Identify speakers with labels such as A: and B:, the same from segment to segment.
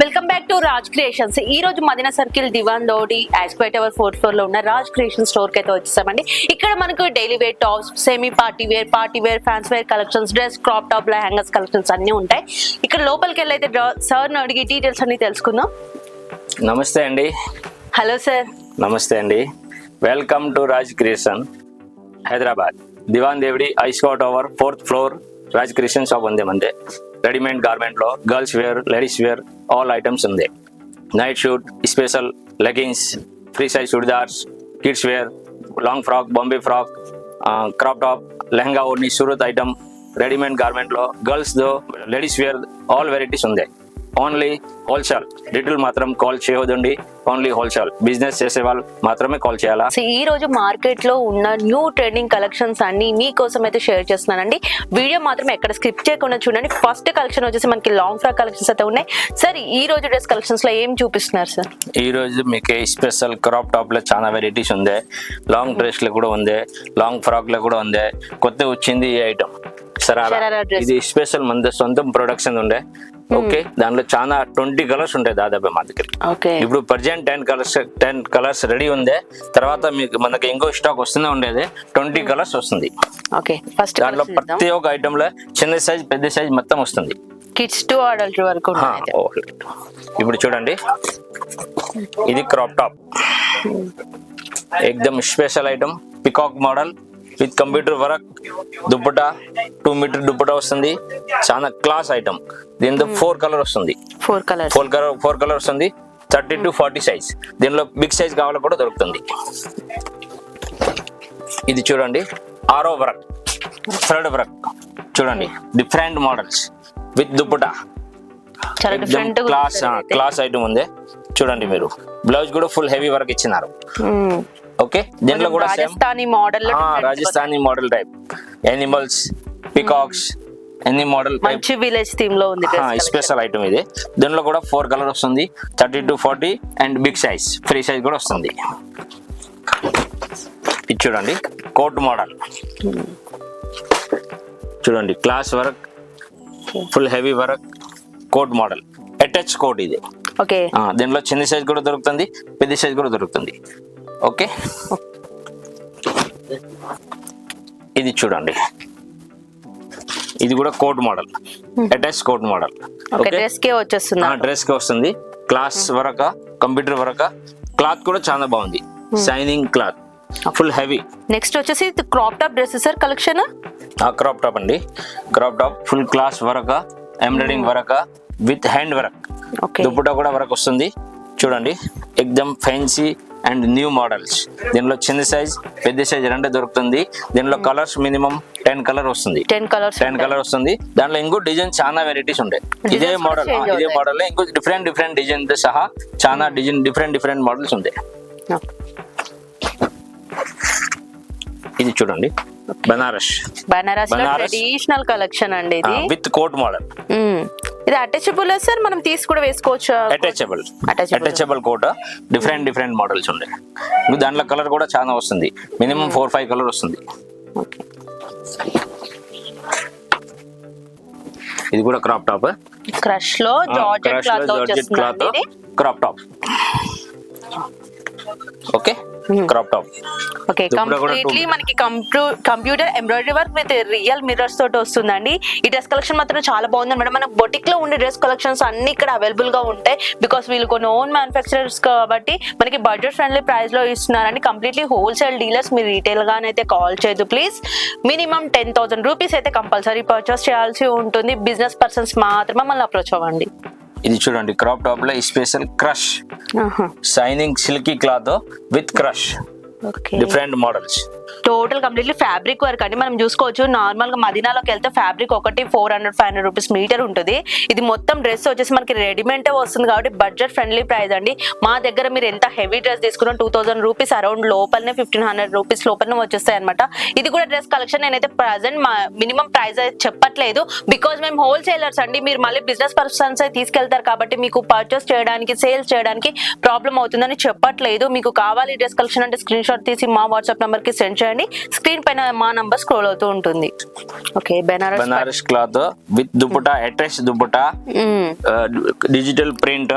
A: Welcome back to Raj creations ఈ రోజు Madina circle Diwan లోడి యాస్పైట్ అవర్ ఫోర్త్ ఫ్లోర్లో ఉన్న రాజ్ క్రియేషన్ స్టోర్కి అయితే వచ్చేసామండి. ఇక్కడ మనకు daily wear tops semi party wear party wear fancy wear collections dress crop top hangers collections అన్ని ఉంటాయి. ఇక్కడ లోపలికి వెళ్ళి అయితే సార్ అడిగి డీటెయిల్స్ అన్ని తెలుసుకుందాం.
B: నమస్తే అండి.
A: హలో సార్
B: నమస్తే అండి. Welcome to Raj creation Hyderabad Diwan Devdi ఐస్కో tower fourth floor Raj creation shop ఉంది మందే readymade గార్మెంట్లో girls wear ladies wear all items ఉంది. Night suit special leggings free size chudidars kids wear long frock Bombay frock crop top lehenga odhni Surat item readymade గార్మెంట్లో girls దో ladies wear all varieties ఉంది. Only wholesale. Retail మాత్రం call చేయవద్దండి only wholesale business చేసే వాళ్ళు మాత్రమే call చేయాలా?
A: So ఈ రోజు మార్కెట్లో ఉన్న న్యూ ట్రెండింగ్ కలెక్షన్స్ అన్ని మీకోసం అయితే షేర్ చేస్తున్నానండి. వీడియో మాత్రం ఎక్కడ స్కిప్ చేయకుండా చూడండి. ఫస్ట్ కలెక్షన్ వచ్చేసి మనకి లాంగ్ ఫ్రాక్ కలెక్షన్స్ అయితే ఉన్నాయి. సార్ ఈ రోజు డ్రెస్ కలెక్షన్స్లో ఏం చూపిస్తున్నారు సార్
B: ఈ రోజు మీకు స్పెషల్ క్రాప్ టాప్లో చాలా వెరైటీస్ ఉంది. లాంగ్ డ్రెస్లో కూడా ఉంది. లాంగ్ ఫ్రాక్లో కూడా ఉంది. కొత్త వచ్చింది ఈ ఐటమ్ సరారా?
A: dress.
B: ఇది స్పెషల్ మన సొంతం ప్రొడక్షన్ ఉండే. ఓకే దాంట్లో చాలా ట్వంటీ కలర్స్ ఉంటాయి దాదాపు మా దగ్గర. ఇప్పుడు present ten colours ten colours ready ఉంది. తర్వాత మీకు మనకి ఇంకో స్టాక్ వస్తూనే ఉండేది. ట్వంటీ కలర్స్ వస్తుంది.
A: ఓకే ఫస్ట్
B: దాంట్లో ప్రతి ఒక్క ఐటమ్లో చిన్న సైజ్ పెద్ద సైజ్ మొత్తం వస్తుంది.
A: కిడ్స్ టు అడల్ట్ వరకు.
B: ఇప్పుడు చూడండి. ఇది crop top ఎక్దమ్ special item peacock model with computer work dupatta two metre dupatta వస్తుంది. చాలా క్లాస్ ఐటమ్. దీంతో ఫోర్ కలర్ వస్తుంది.
A: Four colours.
B: Four colour four colour వస్తుంది. Thirty to forty size. దీనిలో బిగ్ సైజ్ కావాలో కూడా దొరుకుతుంది. ఇది చూడండి. ఆరో వర్క్. Third work. చూడండి. Different models with dupatta. Class class item ఉంది. చూడండి మీరు. బ్లౌజ్ కూడా ఫుల్ హెవీ వర్క్ ఇచ్చినారు. ఓకే? దీంట్లో కూడా
A: Rajasthani model
B: Rajasthani model type animals peacocks any model
A: మంచి విలేజ్ థీమ్లో ఉంది.
B: స్పెషల్ ఐటమ్ ఇది. దీనిలో కూడా ఫోర్ కలర్ వస్తుంది. Thirty to forty and big size free size కూడా వస్తుంది. ఇది చూడండి. Coat model. చూడండి class work full heavy work coat model. Attach coat ఇది.
A: ఓకే.
B: దీనిలో చిన్న సైజ్ కూడా దొరుకుతుంది పెద్ద సైజ్ కూడా దొరుకుతుంది. ఓకే. ఇది చూడండి. ఇది కూడా coat model. Attach coat model.
A: Dress కే వచ్చేస్తుంది.
B: డ్రెస్కి వస్తుంది. క్లాస్ వరక కంప్యూటర్ వరక క్లాత్ కూడా చాలా బాగుంది. Shining cloth full heavy
A: next వచ్చేసి crop top dress sir collection
B: crop top అండి. క్రాప్ టాప్ ఫుల్ క్లాస్ వరక ఎంబ్రాయిడింగ్ వరక విత్ హ్యాండ్ వర్క్ దుప్పటా కూడా వరకు వస్తుంది చూడండి. ఎక్దమ్ ఫ్యాన్సీ అండ్ న్యూ మోడల్స్. దీనిలో చిన్న సైజ్ పెద్ద సైజ్ రెండు దొరుకుతుంది. దీనిలో కలర్స్ మినిమం టెన్ కలర్ వస్తుంది.
A: టెన్ కలర్స్
B: టెన్ కలర్ వస్తుంది. దాంట్లో ఇంకో డిజైన్ చాలా వెరైటీస్ ఉంటాయి. ఇదే మోడల్ ఇదే. మోడల్ ఇంకో డిఫరెంట్ డిఫరెంట్ డిజైన్తో సహా చాలా డిజైన్ డిఫరెంట్ డిఫరెంట్ మోడల్స్ ఉంటాయి. ఇది చూడండి. బనారస్.
A: బనారస్. ట్రెడిషనల్ కలెక్షన్ అండి ఇది.
B: With coat model.
A: ఇది అటాచబుల్ సార్? మనం తీసి కూడా వేసుకోవచ్చు?
B: Attachable. Attachable coat. Different different models ఇంకా దాంట్లో కలర్ కూడా చాలా వస్తుంది. మినిమం ఫోర్ ఫైవ్ కలర్ వస్తుంది. ఇది కూడా crop top
A: క్రష్లో georgette cloth
B: crop top okay crop top
A: okay completely మనకి computer embroidery work with real mirrors తోటి వస్తుందండి. ఈ డ్రెస్ కలెక్షన్ మాత్రం చాలా బాగుంది మేడం మనకు బొటిక్లో ఉండే డ్రెస్ కలెక్షన్స్ అన్ని ఇక్కడ అవైలబుల్గా ఉంటాయి. బికాస్ వీళ్ళు కొన్ని ఓన్ మ్యానుఫ్యాక్చరర్స్ కాబట్టి మనకి బడ్జెట్ ఫ్రెండ్లీ ప్రైస్లో ఇస్తున్నారండి. కంప్లీట్లీ హోల్సేల్ డీలర్స్ మీరు రీటైల్ గానైతే కాల్ చేయదు please minimum ten thousand rupees అయితే కంపల్సరీ పర్చేస్ చేయాల్సి ఉంటుంది. బిజినెస్ పర్సన్స్ మాత్రమే మళ్ళీ అప్రోచ్ అవ్వండి.
B: ఇది చూడండి క్రాప్ టాప్లో special crush shining silky cloth with crush different models
A: total completely fabric work అండి. మనం చూసుకోవచ్చు నార్మల్గా మదీనాలోకి వెళ్తే ఫ్యాబ్రిక్ ఒకటి four hundred five hundred rupees metre ఉంటుంది. ఇది మొత్తం డ్రెస్ వచ్చేసి మనకి రెడీమేడ్ వస్తుంది కాబట్టి బడ్జెట్ ఫ్రెండ్లీ ప్రైస్ అండి. మా దగ్గర మీరు ఎంత హెవీ డ్రెస్ తీసుకున్నా టూ థౌసండ్ రూపీస్ అరౌండ్ లోపలనే ఫిఫ్టీన్ హండ్రెడ్ రూపీస్ లోపలనే వచ్చేస్తాయి అనమాట ఇది కూడా డ్రెస్ కలెక్షన్ నేనైతే ప్రజెంట్ మినిమం ప్రైస్ అయితే చెప్పట్లేదు. బికాజ్ మేము హోల్సేలర్స్ అండి మీరు మళ్ళీ బిజినెస్ పర్సన్స్ అయితే తీసుకెళ్తారు కాబట్టి మీకు పర్చేస్ చేయడానికి సేల్స్ చేయడానికి ప్రాబ్లం అవుతుందని చెప్పట్లేదు. మీకు కావాలి డ్రెస్ కలెక్షన్ అంటే స్క్రీన్ షాట్ షాట్ తీసి మా వాట్సాప్ నంబర్కి సెండ్ చేయండి. స్క్రీన్ పైన మా నంబర్ స్క్రోల్ అవుతూ ఉంటుంది. Okay Benares
B: Banaras cloth with dupatta attach dupatta. Digital print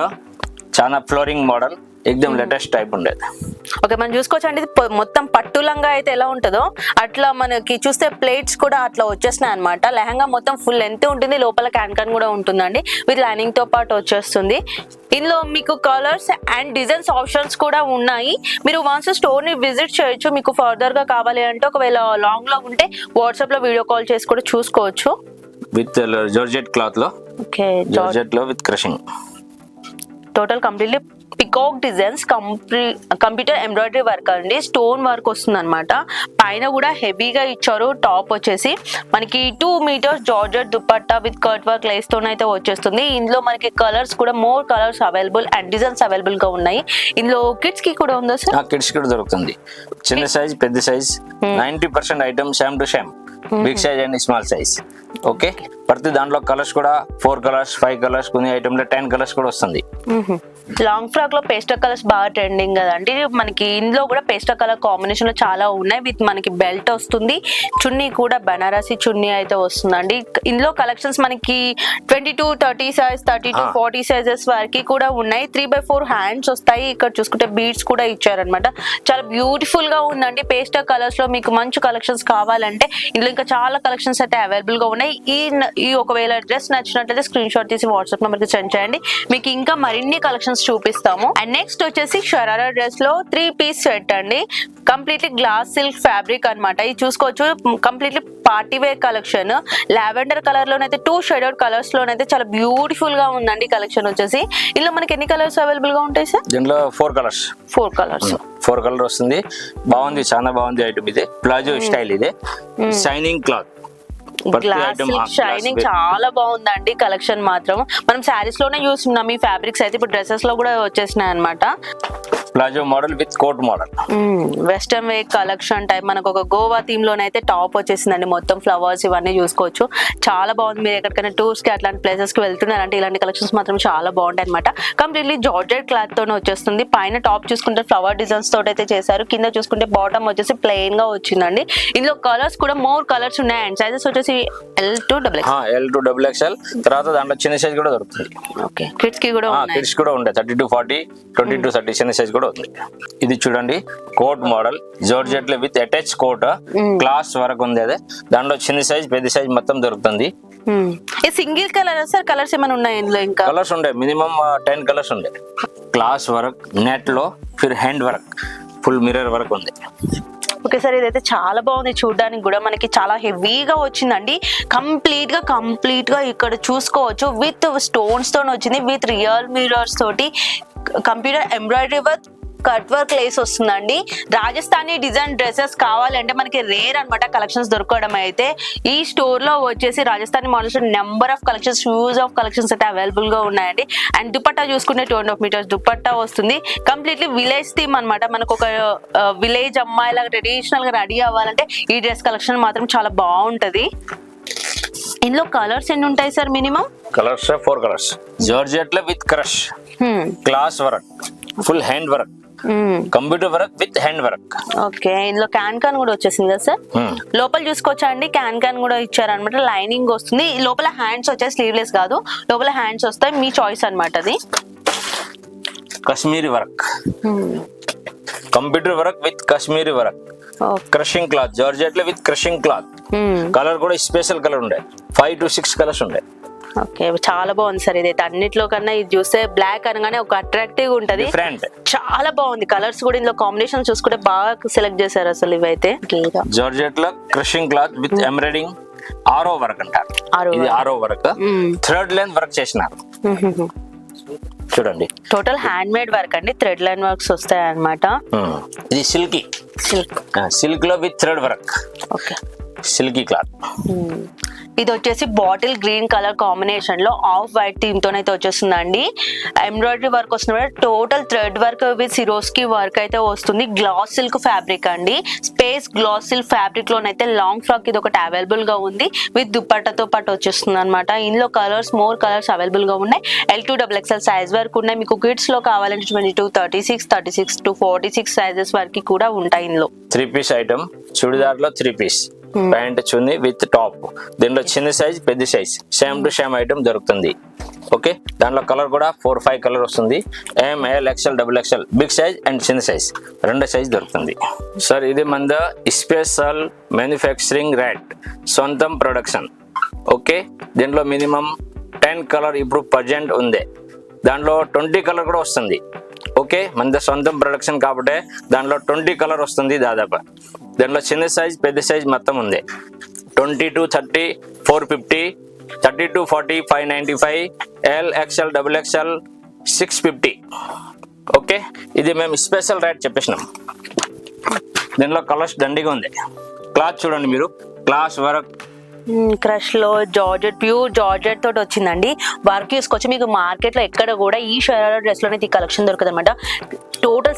B: చాలా ఫ్లోరింగ్ మోడల్. ఎక్దమ్ లేటెస్ట్ టైప్ ఉండేది.
A: ఓకే మనం చూసుకోవచ్చు అండి మొత్తం పట్టు లంగా అయితే ఎలా ఉంటుందో అట్లా మనకి చూస్తే ప్లేట్స్ కూడా అట్లా వచ్చేస్తున్నాయి అనమాట లెహంగా మొత్తం ఫుల్ ఎంత ఉంటుంది లోపల క్యాన్ క్యాన్ కూడా ఉంటుందండి. విత్ లైనింగ్తో పాటు వచ్చేస్తుంది. ఇందులో మీకు కలర్స్ అండ్ డిజైన్స్ ఆప్షన్స్ కూడా ఉన్నాయి. మీరు వన్స్ స్టోర్ని విజిట్ చేయొచ్చు. మీకు ఫర్దర్గా కావాలి అంటే ఒకవేళ లాంగ్లో ఉంటే వాట్సాప్లో వీడియో కాల్ చేసి కూడా చూసుకోవచ్చు.
B: విత్ జోర్జెట్ క్లాత్లో.
A: Okay
B: జోర్జెట్లో with crushing
A: total completely peacock designs complete computer embroidery work అండి. స్టోన్ వర్క్ వస్తుంది అనమాట పైన కూడా హెవీగా ఇచ్చారు. టాప్ వచ్చేసి మనకి two metres georgette dupatta with cut work అయితే వచ్చేస్తుంది. ఇందులో మనకి కలర్స్ కూడా more colours available and designs అవైలబుల్గా ఉన్నాయి. ఇందులో కిడ్స్కి కూడా ఉందా సార్
B: కిడ్స్ కూడా దొరుకుతుంది. చిన్న సైజ్ పెద్ద size ninety percent item same to same big size and small size okay. ప్రతి దాంట్లో కలర్స్ కూడా ఫోర్ కలర్స్ ఫైవ్ కలర్స్ కొన్ని ఐటమ్లో టెన్ కలర్స్ కూడా వస్తుంది.
A: లాంగ్ ఫ్రాక్లో పేస్టల్ కలర్స్ బాగా ట్రెండింగ్ కదండి. మనకి ఇందులో కూడా పేస్టల్ కలర్ కాంబినేషన్లో చాలా ఉన్నాయి. విత్ మనకి బెల్ట్ వస్తుంది. చున్నీ కూడా బనారసి చున్నీ అయితే వస్తుందండి. ఇందులో కలెక్షన్స్ మనకి twenty to thirty size thirty two. Forty sizes వరకు కూడా ఉన్నాయి. త్రీ బై ఫోర్ హ్యాండ్స్ వస్తాయి. ఇక్కడ చూసుకుంటే బీడ్స్ కూడా ఇచ్చారనమాట చాలా బ్యూటిఫుల్గా ఉందండి. పేస్టల్ కలర్స్లో మీకు మంచి కలెక్షన్స్ కావాలంటే ఇందులో ఇంకా చాలా కలెక్షన్స్ అయితే అవైలబుల్గా ఉన్నాయి. ఈ ఈ ఒకవేళ డ్రెస్ నచ్చినట్లయితే స్క్రీన్ షాట్ తీసి వాట్సాప్ నెంబర్కి సెండ్ చేయండి. మీకు ఇంకా మరిన్ని కలెక్షన్స్ చూపిస్తాము. అండ్ నెక్స్ట్ వచ్చేసి షరారా డ్రెస్లో త్రీ పీస్ సెట్ అండి. కంప్లీట్లీ గ్లాస్ సిల్క్ ఫ్యాబ్రిక్ అన్నమాట. ఇది చూసుకోవచ్చు. Completely party wear collection lavender colour లోనైతే two shaded colours లోనైతే చాలా బ్యూటిఫుల్గా ఉందండి కలెక్షన్ వచ్చేసి. ఇందులో మనకి ఎన్ని కలర్స్ అవైలబుల్గా ఉంటాయి సార్
B: దీంట్లో four colours
A: four colours
B: four colour వస్తుంది. బాగుంది చాలా బాగుంది ఐటమ్ ఇది. ప్లాజో స్టైల్ ఇది. షైనింగ్ క్లాత్
A: గ్లాస్ షైనింగ్ చాలా బాగుందండి కలెక్షన్ మాత్రం. మనం శారీస్లోనే చూస్తున్నాం ఈ ఫ్యాబ్రిక్స్ అయితే ఇప్పుడు డ్రెస్సెస్లో కూడా వచ్చేసినాయి అనమాట
B: palazzo model with coat model
A: western way collection type మనకు ఒక గోవా థీమ్ లోనైతే టాప్ వచ్చేసిందండి. మొత్తం ఫ్లవర్స్ ఇవన్నీ చూసుకోవచ్చు. చాలా బాగుంది. మీరు ఎక్కడికైనా టూర్స్కి అట్లాంటి ప్లేసెస్కి వెళ్తున్నారంటే ఇలాంటి కలెక్షన్స్ మాత్రం చాలా బాగుంటాయి అనమాట కంప్లీట్లీ జార్జెట్ క్లాత్ తోనే వచ్చేస్తుంది. పైన టాప్ చూసుకుంటే ఫ్లవర్ డిజైన్స్ తోటి అయితే చేశారు. కింద చూసుకుంటే బాటమ్ వచ్చేసి ప్లెయిన్గా వచ్చిందండి. ఇందులో కలర్స్ కూడా మోర్ కలర్స్ ఉన్నాయి. అండ్ సైజెస్ వచ్చేసి L to double
B: L to double XL తర్వాత దాంట్లో చిన్న సైజ్ కూడా దొరుకుతుంది.
A: ఓకే. కిడ్స్కి కూడా
B: కిడ్స్ కూడా ఉంటాయి. Thirty to forty twenty to thirty చిన్న సైజ్ కూడా ఉంది. ఇది చూడండి కోట్ మోడల్ జోర్జెట్లో విత్ అటాచ్ కోట్. క్లాస్ వరకు ఉంది అదే. దాంట్లో చిన్న సైజ్ పెద్ద సైజ్ మొత్తం దొరుకుతుంది.
A: Single colour sir? కలర్స్ ఏమైనా ఉన్నాయి ఇందులో ఇంకా?
B: కలర్స్ ఉండే. మినిమం టెన్ కలర్స్ ఉండే. క్లాస్ వర్క్ నెట్లో Phir hand work full mirror work ఉంది.
A: ఓకే సార్ ఇదైతే చాలా బాగుంది. చూడడానికి కూడా మనకి చాలా హెవీగా వచ్చిందండి. కంప్లీట్గా కంప్లీట్గా ఇక్కడ చూసుకోవచ్చు. విత్ స్టోన్స్తో వచ్చింది. విత్ రియల్ మిరర్స్ తోటి computer embroidery work cut work lace వస్తుందండి. రాజస్థానీ డిజైన్ డ్రెస్సెస్ కావాలంటే మనకి రేర్ అన్నమాట కలెక్షన్స్ దొరకడం అయితే. ఈ స్టోర్లో వచ్చేసి Rajasthani models number of collections use of collections అయితే అవైలబుల్గా ఉన్నాయండి. అండ్ దుపట్టా చూసుకుంటే two and half metres dupatta వస్తుంది. కంప్లీట్లీ విలేజ్ థీమ్ అన్నమాట. మనకు ఒక విలేజ్ అమ్మాయి లాగా ట్రెడిషనల్గా రెడీ అవ్వాలంటే ఈ డ్రెస్ కలెక్షన్ మాత్రం చాలా బాగుంటది. ఇందులో కలర్స్ ఎన్ని ఉంటాయి sir minimum
B: colours four colours జోర్జెట్లో with crush class work. Full hand work. Computer work with hand work.
A: Okay ఇందులో క్యాన్ కాన్ కూడా వచ్చేసింది కదా సార్? లోపల చూసుకోవచ్చా అండి? క్యాన్ క్యాన్ కూడా ఇచ్చారనమాట. లైనింగ్ వస్తుంది. లోపల హ్యాండ్స్ వచ్చాయి స్లీవ్లెస్ కాదు. లోపల హ్యాండ్స్ వస్తాయి మీ చాయిస్ అన్నమాట అది.
B: Kashmiri work. Computer work with Kashmiri work. Crushing cloth georgette with crushing cloth. Colour కూడా స్పెషల్ కలర్ ఉండే. ఫైవ్ టు సిక్స్ కలర్స్ ఉండే.
A: ఓకే చాలా బాగుంది సార్ ఇదైతే అన్నిట్లో కన్నా ఇది చూస్తే బ్లాక్ అనగానే ఒక అట్రాక్టివ్ ఉంటది.
B: డిఫరెంట్
A: చాలా బాగుంది. కలర్స్ కూడా ఇందులో కాంబినేషన్ చూసుకుంటే బాగా సెలెక్ట్ చేశారు అసలు ఇవైతే.
B: జార్జెట్లో క్రషింగ్ క్లాత్ విత్ ఎంబ్రాయిడింగ్ ఆరో వర్క్ అంటారు
A: ఆరో
B: ఇది. ఆరో వర్క్. థర్డ్ లైన్ వర్క్ చేసినారు. చూడండి.
A: టోటల్ హ్యాండ్ మేడ్ వర్క్ అండి. థ్రెడ్ లైన్ వర్క్స్ వస్తాయి అనమాట
B: మ్మ్. ఇది సిల్కీ
A: సిల్క్
B: సిల్క్లో with thread work
A: okay
B: silky cloth
A: ఇది వచ్చేసి బాటిల్ గ్రీన్ కలర్ కాంబినేషన్లో ఆఫ్ వైట్ థీమ్తో అయితే వచ్చేస్తుందండి. ఎంబ్రాయిడరీ వర్క్ వస్తుంది total thread work with Swarovski work అయితే వస్తుంది. గ్లాస్ సిల్క్ ఫ్యాబ్రిక్ అండి. స్పేస్ గ్లాస్ సిల్క్ ఫ్యాబ్రిక్ లోనైతే లాంగ్ ఫ్రాక్ ఇది ఒకటి అవైలబుల్గా ఉంది. విత్ దుప్పట్టతో పాటు వచ్చేస్తుంది అనమాట ఇందులో కలర్స్ మోర్ కలర్స్ అవైలబుల్గా ఉన్నాయి. L two double XL size వరకు ఉన్నాయి. మీకు కిడ్స్లో కావాలంటే twenty two thirty six thirty six to forty six sizes వరకు కూడా ఉంటాయి ఇందులో.
B: Three piece item. చుడిదార్లో three piece. Pant chunni with top. దీనిలో చిన్న సైజ్ పెద్ద size same to same item దొరుకుతుంది. ఓకే దాంట్లో కలర్ కూడా ఫోర్ ఫైవ్ కలర్ వస్తుంది. M L XL double XL big size and చిన్న సైజ్ రెండు సైజ్ దొరుకుతుంది. సార్ ఇది మన స్పెషల్ మ్యానుఫ్యాక్చరింగ్ ర్యాట్ సొంతం ప్రొడక్షన్ ఓకే దీంట్లో మినిమం టెన్ కలర్ ఇప్పుడు ప్రజెంట్ ఉంది. దాంట్లో ట్వంటీ కలర్ కూడా వస్తుంది. ఓకే మన సొంతం ప్రొడక్షన్ కాబట్టి దాంట్లో ట్వంటీ కలర్ వస్తుంది దాదాపు. దాంట్లో చిన్న సైజ్ పెద్ద సైజ్ మొత్తం ఉంది. Twenty to thirty four fifty thirty to forty five ninety five L XL double XL six fifty. Okay ఇది మేము స్పెషల్ రేట్ చెప్పేసినాం. దీనిలో కలర్స్ దండిగా ఉంది. క్లాత్ చూడండి మీరు. క్లాస్ వరకు
A: క్రష్లో జార్జెట్ ప్యూర్ జార్జెట్ తోటి వచ్చిందండి. వర్క్ చూసుకొచ్చి మీకు మార్కెట్లో ఎక్కడ కూడా ఈ షరారా డ్రెస్లోనే ఈ కలెక్షన్ దొరకదు అనమాట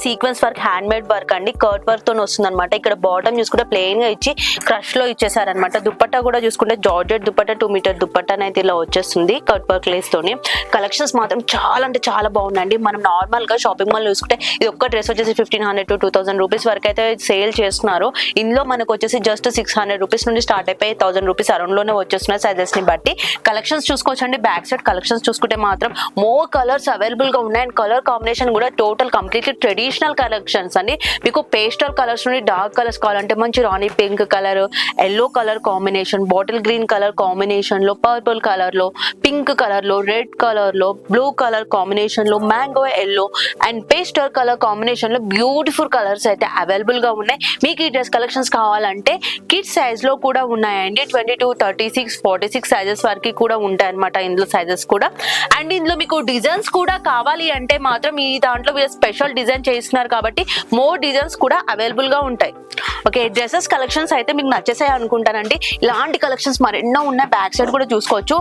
A: sequence work hand made work అండి. కర్ట్ వర్క్తో వస్తుంది అనమాట ఇక్కడ బాటమ్ చూసుకుంటే ప్లెయిన్గా ఇచ్చి క్రష్లో ఇచ్చేసారనమాట దుప్పట్టా కూడా చూసుకుంటే georgette dupatta two metre dupatta అయితే ఇలా వచ్చేస్తుంది కట్ వర్క్ లేస్ తోని. కలెక్షన్స్ మాత్రం చాలా అంటే చాలా బాగుందండి. మనం నార్మల్గా షాపింగ్ మాల్ చూసుకుంటే ఇది ఒక్క డ్రెస్ వచ్చేసి fifteen hundred to two thousand rupees వరకు అయితే సేల్ చేస్తున్నారు. ఇందులో మనకు వచ్చేసి జస్ట్ సిక్స్ హండ్రెడ్ రూపీస్ నుండి స్టార్ట్ అయిపోయి థౌసండ్ రూపీస్ అరౌండ్లోనే వచ్చేస్తున్నాయి సైజెస్ని బట్టి. కలెక్షన్స్ చూసుకోవచ్చండి. బ్యాక్ సైడ్ కలెక్షన్స్ చూసుకుంటే మాత్రం మోర్ కలర్స్ అవైలబుల్గా ఉన్నాయి. అండ్ కలర్ కాంబినేషన్ కూడా టోటల్ కంప్లీట్లీ ట్రెడిషనల్ కలెక్షన్స్ అండి. మీకు పేస్టల్ కలర్స్ నుండి డార్క్ కలర్స్ కావాలంటే మంచి rani pink colour yellow colour combination bottle green colour కాంబినేషన్లో పర్పుల్ కలర్లో పింక్ కలర్లో రెడ్ కలర్లో బ్లూ కలర్ కాంబినేషన్లో mango yellow and pastel colour కాంబినేషన్లో బ్యూటిఫుల్ కలర్స్ అయితే అవైలబుల్గా ఉన్నాయి. మీకు ఈ డ్రెస్ కలెక్షన్స్ కావాలంటే కిడ్స్ సైజ్లో కూడా ఉన్నాయండి. Twenty two thirty six forty six sizes వరకు కూడా ఉంటాయి అనమాట ఇందులో సైజెస్ కూడా. అండ్ ఇందులో మీకు డిజైన్స్ కూడా కావాలి అంటే మాత్రం ఈ దాంట్లో మీరు స్పెషల్ డిజైన్ ఇస్తున్నారు కాబట్టి మోర్ డిజైన్స్ కూడా అవైలబుల్గా ఉంటాయి. ఓకే డ్రెస్సెస్ కలెక్షన్స్ అయితే మీకు నచ్చేసాయి అనుకుంటానండి. ఇలాంటి కలెక్షన్స్ మరెన్నో ఉన్నాయి. బ్యాక్ సైడ్ కూడా చూసుకోవచ్చు.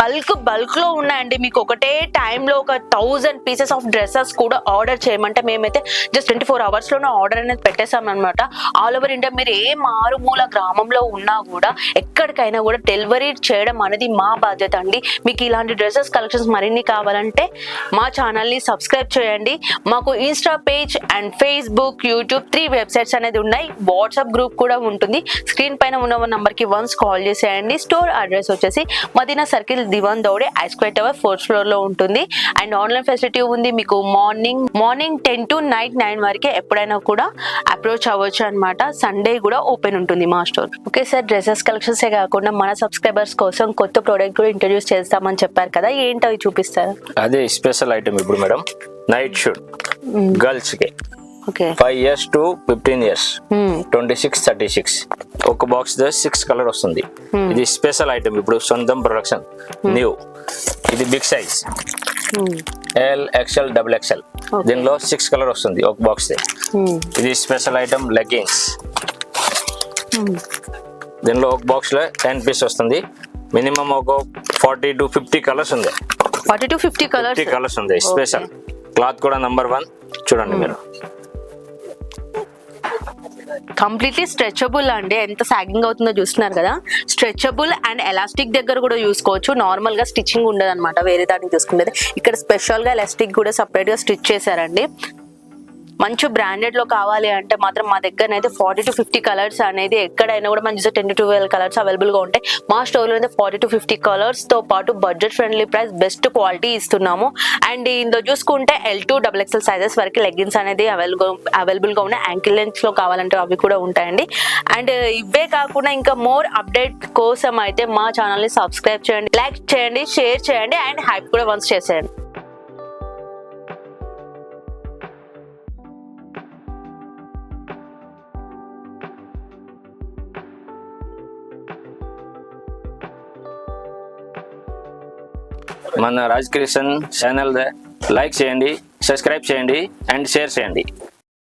A: బల్క్ బల్క్లో ఉన్నాయండి. మీకు ఒకటే టైంలో ఒక థౌజండ్ పీసెస్ ఆఫ్ డ్రెస్సెస్ కూడా ఆర్డర్ చేయమంటే మేమైతే జస్ట్ ట్వంటీ ఫోర్ అవర్స్లోనే ఆర్డర్ అనేది పెట్టేసాం అనమాట ఆల్ ఓవర్ ఇండియా మీరు ఏ మారుమూల గ్రామంలో ఉన్నా కూడా ఎక్కడికైనా కూడా డెలివరీ చేయడం అనేది మా బాధ్యత అండి. మీకు ఇలాంటి డ్రెస్సెస్ కలెక్షన్స్ మరిన్ని కావాలంటే మా ఛానల్ని సబ్స్క్రైబ్ చేయండి. మాకు insta page and Facebook YouTube three websites అనేది ఉన్నాయి. వాట్సాప్ గ్రూప్ కూడా ఉంటుంది. స్క్రీన్ పైన ఉన్న నంబర్కి వన్స్ కాల్ చేసేయండి. స్టోర్ అడ్రస్ వచ్చేసి Madina circle Diwan Devdi I square tower fourth ఫ్లోర్లో ఉంటుంది. అండ్ ఆన్లైన్ ఫెసిలిటీ ఉంది. మీకు morning morning ten to night nine వరకే ఎప్పుడైనా కూడా అప్రోచ్ అవ్వచ్చు అనమాట సండే కూడా ఓపెన్ ఉంటుంది మా స్టోర్ ఓకే సార్ డ్రెస్సెస్ కలెక్షన్సే కాకుండా మన సబ్స్క్రైబర్స్ కోసం కొత్త ప్రోడక్ట్ కూడా ఇంట్రడ్యూస్ చేస్తామని చెప్పారు కదా. ఏంటో అవి చూపిస్తారు?
B: అదే స్పెషల్ ఐటమ్ ఇప్పుడు మేడం. నైట్ షూట్
A: గర్ల్స్కి
B: five years to fifteen years twenty six thirty six ఒక బాక్స్ సిక్స్ కలర్ వస్తుంది. ఇది స్పెషల్ ఐటమ్ ఇప్పుడు సొంతం ప్రొడక్షన్ న్యూ ఇది big size L XL double XL. దీనిలో సిక్స్ కలర్ వస్తుంది ఒక బాక్స్ ఇది స్పెషల్ ఐటమ్ లెగ్గిన్స్ దీనిలో ఒక బాక్స్లో టెన్ పీస్ వస్తుంది. మినిమం ఒక ఫార్టీ టు ఫిఫ్టీ కలర్స్ ఉంది.
A: Forty to fifty colours
B: fifty colours ఉంది. స్పెషల్ క్లాత్ కూడా నంబర్ వన్. చూడండి మీరు.
A: కంప్లీట్లీ స్ట్రెచబుల్ అండి. ఎంత సాగింగ్ అవుతుందో చూస్తున్నారు కదా. స్ట్రెచబుల్ అండ్ ఎలాస్టిక్ దగ్గర కూడా చూసుకోవచ్చు. నార్మల్గా స్టిచ్చింగ్ ఉండదు అనమాట వేరే దానికి చూసుకునేది ఇక్కడ స్పెషల్గా ఎలాస్టిక్ కూడా సపరేట్గా స్టిచ్ చేశారండి. మంచి బ్రాండెడ్లో కావాలి అంటే మాత్రం మా దగ్గర అయితే ఫార్టీ టు ఫిఫ్టీ కలర్స్ అనేది ఎక్కడైనా కూడా మంచి టెన్ టు ట్వెల్వ్ కలర్స్ అవైలబుల్గా ఉంటాయి మా స్టోర్లో అయితే ఫార్టీ టు ఫిఫ్టీ కలర్స్తో పాటు budget friendly price best quality ఇస్తున్నాము. అండ్ ఇందులో చూసుకుంటే L two double XL sizes వరకు లెగ్గిన్స్ అనేది అవైలబుల్ అవైలబుల్గా ఉన్నాయి. యాంకిల్ లెన్స్లో కావాలంటే అవి కూడా ఉంటాయండి. అండ్ ఇవే కాకుండా ఇంకా మోర్ అప్డేట్ కోసం అయితే మా ఛానల్ని సబ్స్క్రైబ్ చేయండి లైక్ చేయండి షేర్ చేయండి. అండ్ హైప్ కూడా వన్స్ చేసేయండి.
B: మన రాజ్ క్రియేషన్ ఛానల్ లైక్ చేయండి సబ్స్క్రైబ్ చేయండి అండ్ షేర్ చేయండి.